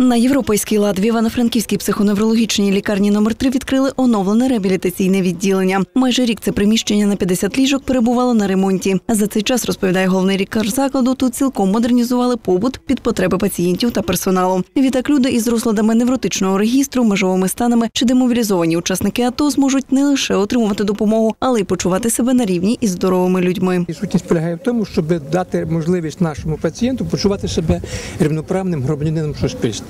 На європейський лад в Івано-Франківській психоневрологічній лікарні номер 3 відкрили оновлене реабілітаційне відділення. Майже рік це приміщення на 50 ліжок перебувало на ремонті. За цей час розповідає головний лікар закладу. Тут цілком модернізували побут під потреби пацієнтів та персоналу. Відтак люди із розладами невротичного регістру, межовими станами чи демобілізовані учасники АТО зможуть не лише отримувати допомогу, але й почувати себе на рівні із здоровими людьми. Сутність полягає в тому, щоб дати можливість нашому пацієнту почувати себе рівноправним громадянином суспільства,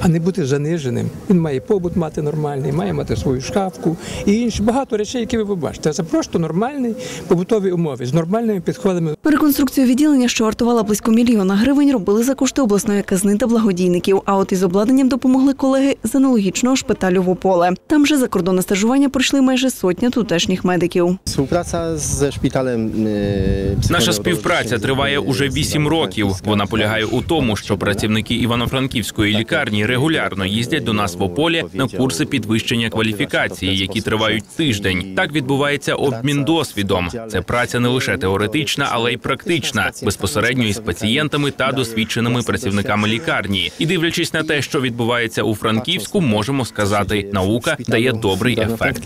а не бути заниженим. Він має побут мати нормальний, має мати свою шкафку і інші багато речей, які ви побачите. Це просто нормальні побутові умови з нормальними підходами. Реконструкцію відділення, що вартувала близько мільйона гривень, робили за кошти обласної казни та благодійників. А от із обладнанням допомогли колеги з аналогічного шпиталю в Ополе. Там же за кордонне стажування пройшли майже сотня тутешніх медиків. Współpraca ze szpitalem e, Наша співпраця триває уже вісім років. Вона полягає у тому, що працівники Івано-Франківської лікарні регулярно їздять до нас в Ополі на курси підвищення кваліфікації, які тривають тиждень. Так відбувається обмін досвідом. Це праця не лише теоретична, але й практична, безпосередньо із пацієнтами та досвідченими працівниками лікарні. І дивлячись на те, що відбувається у Франківську, можемо сказати, наука дає добрий ефект.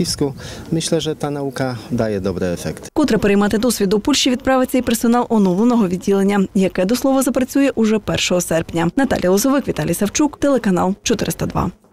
Myślę, że ta nauka daje dobry efekt. Котре переймати досвід у Польщі відправиться і персонал оновленого відділення, яке до слова запрацює уже 1 серпня. Наталія Лозовик, Віталій Савчук, телеканал 402.